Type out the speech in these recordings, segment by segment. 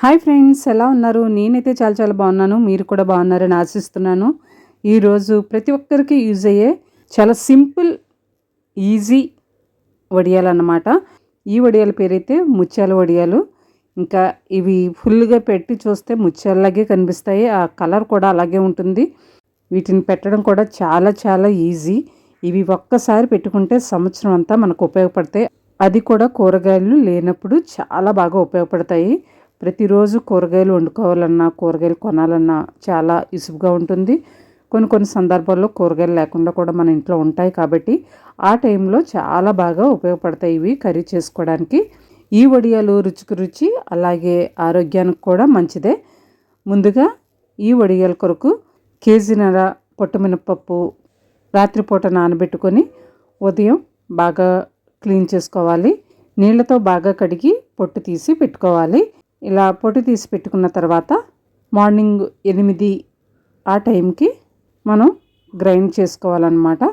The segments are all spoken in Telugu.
హాయ్ ఫ్రెండ్స్ ఎలా ఉన్నారు? నేనైతే చాలా చాలా బాగున్నాను. మీరు కూడా బాగున్నారని ఆశిస్తున్నాను. ఈరోజు ప్రతి ఒక్కరికి యూజ్ అయ్యే చాలా సింపుల్ ఈజీ వడియాలు అన్నమాట ఈ వడియాల పేరైతే ముత్యాల వడియాలు. ఇంకా ఇవి ఫుల్గా పెట్టి చూస్తే ముత్యాలలాగే కనిపిస్తాయి. ఆ కలర్ కూడా అలాగే ఉంటుంది. వీటిని పెట్టడం కూడా చాలా చాలా ఈజీ. ఇవి ఒక్కసారి పెట్టుకుంటే సంవత్సరం అంతా మనకు ఉపయోగపడతాయి. అది కూడా కూరగాయలు లేనప్పుడు చాలా బాగా ఉపయోగపడతాయి. ప్రతిరోజు కూరగాయలు వండుకోవాలన్నా కూరగాయలు కొనాలన్నా చాలా ఇసుగుగా ఉంటుంది. కొన్ని కొన్ని సందర్భాల్లో కూరగాయలు లేకుండా కూడా మన ఇంట్లో ఉంటాయి కాబట్టి ఆ టైంలో చాలా బాగా ఉపయోగపడతాయి ఇవి కర్రీ చేసుకోవడానికి. ఈ వడియాలు రుచికి రుచి అలాగే ఆరోగ్యానికి కూడా మంచిదే. ముందుగా ఈ వడియాల కొరకు కేజీనర పొట్టుమినపప్పు రాత్రిపూట నానబెట్టుకొని ఉదయం బాగా క్లీన్ చేసుకోవాలి. నీళ్ళతో బాగా కడిగి పొట్టు తీసి పెట్టుకోవాలి. ఇలా పొట్టు తీసి పెట్టుకున్న తర్వాత మార్నింగ్ ఎనిమిది ఆ టైంకి మనం గ్రైండ్ చేసుకోవాలన్నమాట.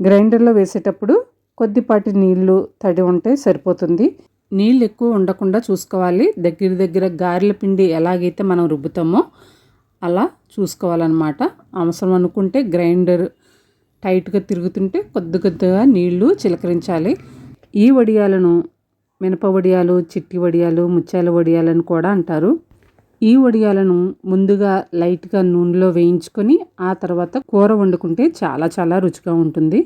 గ్రైండర్లో వేసేటప్పుడు కొద్దిపాటి నీళ్ళు తడి ఉంటే సరిపోతుంది. నీళ్ళు ఎక్కువ ఉండకుండా చూసుకోవాలి. దగ్గర దగ్గర గారెల పిండి ఎలాగైతే మనం రుబ్బుతామో అలా చూసుకోవాలన్నమాట. అవసరం అనుకుంటే గ్రైండర్ టైట్గా తిరుగుతుంటే కొద్ది కొద్దిగా నీళ్ళు చిలకరించాలి. ఈ వడియాలను మినప వడియాలు చిట్టి వడియాలు ముత్యాల వడియాలని కూడా అంటారు. ఈ వడియాలను ముందుగా లైట్గా నూనెలో వేయించుకొని ఆ తర్వాత కూర వండుకుంటే చాలా చాలా రుచిగా ఉంటుంది.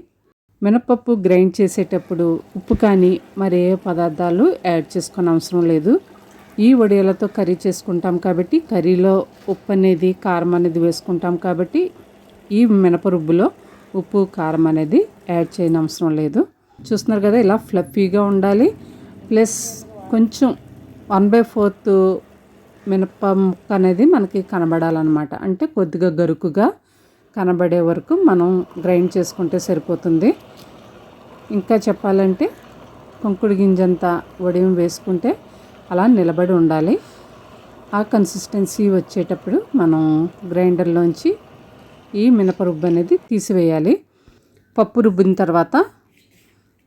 మినపప్పు గ్రైండ్ చేసేటప్పుడు ఉప్పు కానీ మరే పదార్థాలు యాడ్ చేసుకునే అవసరం లేదు. ఈ వడియాలతో కర్రీ చేసుకుంటాం కాబట్టి కర్రీలో ఉప్పు అనేది కారం అనేది వేసుకుంటాం కాబట్టి ఈ మినపరుబ్బులో ఉప్పు కారం అనేది యాడ్ చేయని అవసరం లేదు. చూస్తున్నారు కదా ఇలా ఫ్లఫీగా ఉండాలి. ప్లస్ కొంచెం వన్ బై ఫోర్త్ మినప ముక్క అనేది మనకి కనబడాలన్నమాట. అంటే కొద్దిగా గరుకుగా కనబడే వరకు మనం గ్రైండ్ చేసుకుంటే సరిపోతుంది. ఇంకా చెప్పాలంటే కొంకుడు గింజంతా వడియం వేసుకుంటే అలా నిలబడి ఉండాలి. ఆ కన్సిస్టెన్సీ వచ్చేటప్పుడు మనం గ్రైండర్లోంచి ఈ మినప రుబ్బు అనేది తీసివేయాలి. పప్పు రుబ్బిన తర్వాత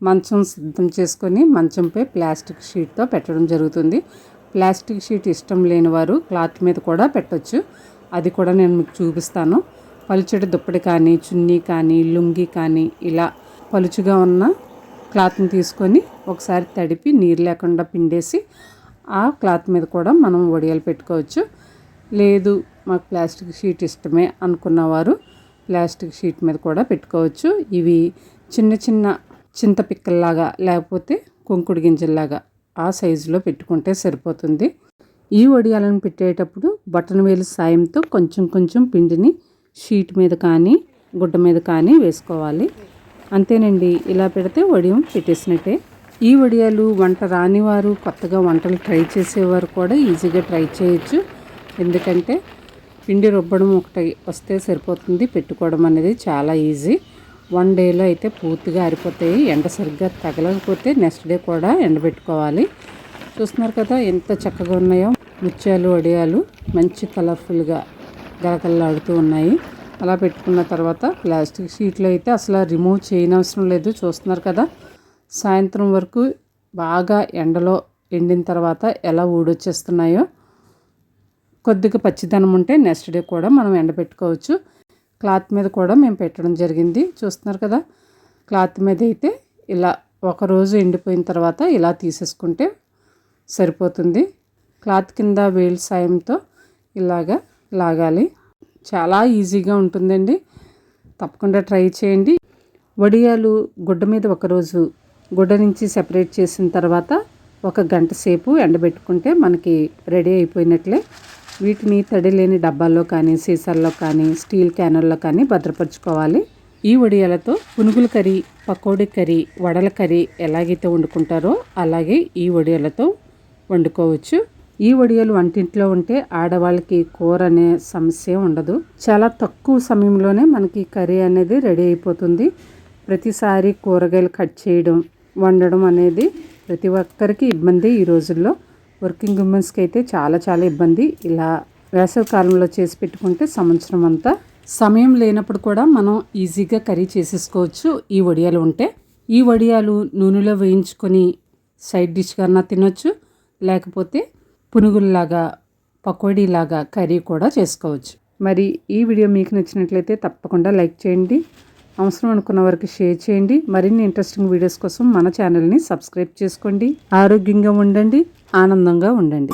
మంచం సిద్ధం చేసుకొని మంచంపై ప్లాస్టిక్ షీట్తో పెట్టడం జరుగుతుంది. ప్లాస్టిక్ షీట్ ఇష్టం లేని వారు క్లాత్ మీద కూడా పెట్టచ్చు. అది కూడా నేను మీకు చూపిస్తాను. పలుచటి దుప్పటి కానీ చున్నీ కానీ లుంగి కానీ ఇలా పలుచుగా ఉన్న క్లాత్ని తీసుకొని ఒకసారి తడిపి నీరు లేకుండా పిండేసి ఆ క్లాత్ మీద కూడా మనం వడియాలు పెట్టుకోవచ్చు. లేదు మాకు ప్లాస్టిక్ షీట్ ఇష్టమే అనుకున్నవారు ప్లాస్టిక్ షీట్ మీద కూడా పెట్టుకోవచ్చు. ఇవి చిన్న చిన్న చింతపిక్కల్లాగా లేకపోతే కొంకుడు గింజల్లాగా ఆ సైజులో పెట్టుకుంటే సరిపోతుంది. ఈ వడియాలను పెట్టేటప్పుడు బటన్ వేలు సాయంతో కొంచెం కొంచెం పిండిని షీట్ మీద కానీ గుడ్డ మీద కానీ వేసుకోవాలి. అంతేనండి ఇలా పెడితే వడియం పెట్టేసినట్టే. ఈ వడియాలు వంట రానివారు కొత్తగా వంటలు ట్రై చేసేవారు కూడా ఈజీగా ట్రై చేయొచ్చు. ఎందుకంటే పిండి రుబ్బడం ఒకటి వస్తే సరిపోతుంది పెట్టుకోవడం అనేది చాలా ఈజీ. వన్ డేలో అయితే పూర్తిగా ఆరిపోతాయి. ఎండ సరిగ్గా తగలకపోతే నెక్స్ట్ డే కూడా ఎండబెట్టుకోవాలి. చూస్తున్నారు కదా ఎంత చక్కగా ఉన్నాయో. ముత్యాలు వడియాలు మంచి కలర్ఫుల్గా గలగలలాడుతూ ఉన్నాయి. అలా పెట్టుకున్న తర్వాత ప్లాస్టిక్ షీట్లు అయితే అసలు రిమూవ్ చేయనవసరం లేదు. చూస్తున్నారు కదా సాయంత్రం వరకు బాగా ఎండలో ఎండిన తర్వాత ఎలా ఊడొచ్చేస్తున్నాయో. కొద్దిగా పచ్చిదనం ఉంటే నెక్స్ట్ డే కూడా మనం ఎండబెట్టుకోవచ్చు. క్లాత్ మీద కూడా మేము పెట్టడం జరిగింది. చూస్తున్నారు కదా? క్లాత్ మీద అయితే ఇలా ఒకరోజు ఎండిపోయిన తర్వాత ఇలా తీసేసుకుంటే సరిపోతుంది. క్లాత్ కింద వేలు సాయంతో ఇలాగా లాగాలి. చాలా ఈజీగా ఉంటుందండి. తప్పకుండా ట్రై చేయండి. వడియాలు గుడ్డ మీద ఒకరోజు గుడ్డ నుంచి సెపరేట్ చేసిన తర్వాత ఒక గంట సేపు ఎండబెట్టుకుంటే మనకి రెడీ అయిపోయినట్లే. వీటిని తడి లేని డబ్బాల్లో కానీ సీసాల్లో కానీ స్టీల్ క్యానల్లో కానీ భద్రపరచుకోవాలి. ఈ వడియాలతో పునుగుల కర్రీ పకోడీ కర్రీ వడల కర్రీ ఎలాగైతే వండుకుంటారో అలాగే ఈ వడియాలతో వండుకోవచ్చు. ఈ వడియాలు వంటింట్లో ఉంటే ఆడవాళ్ళకి కూర అనే సమస్య ఉండదు. చాలా తక్కువ సమయంలోనే మనకి కర్రీ అనేది రెడీ అయిపోతుంది. ప్రతిసారి కూరగాయలు కట్ చేయడం వండడం అనేది ప్రతి ఒక్కరికి ఇబ్బంది ఈ రోజుల్లో. వర్కింగ్ ఉమెన్స్కి అయితే చాలా చాలా ఇబ్బంది. ఇలా వేసవి కాలంలో చేసి పెట్టుకుంటే సంవత్సరం అంతా సమయం లేనప్పుడు కూడా మనం ఈజీగా కర్రీ చేసేసుకోవచ్చు. ఈ వడియాలు ఉంటే ఈ వడియాలు నూనెలో వేయించుకొని సైడ్ డిష్గా తినొచ్చు. లేకపోతే పునుగుల్లాగా పకోడీలాగా కర్రీ కూడా చేసుకోవచ్చు. మరి ఈ వీడియో మీకు నచ్చినట్లయితే తప్పకుండా లైక్ చేయండి. అవసరం అనుకున్న వారికి షేర్ చేయండి. మరిన్ని ఇంట్రెస్టింగ్ వీడియోస్ కోసం మన ఛానల్ని సబ్స్క్రైబ్ చేసుకోండి. ఆరోగ్యంగా ఉండండి. ఆనందంగా ఉండండి.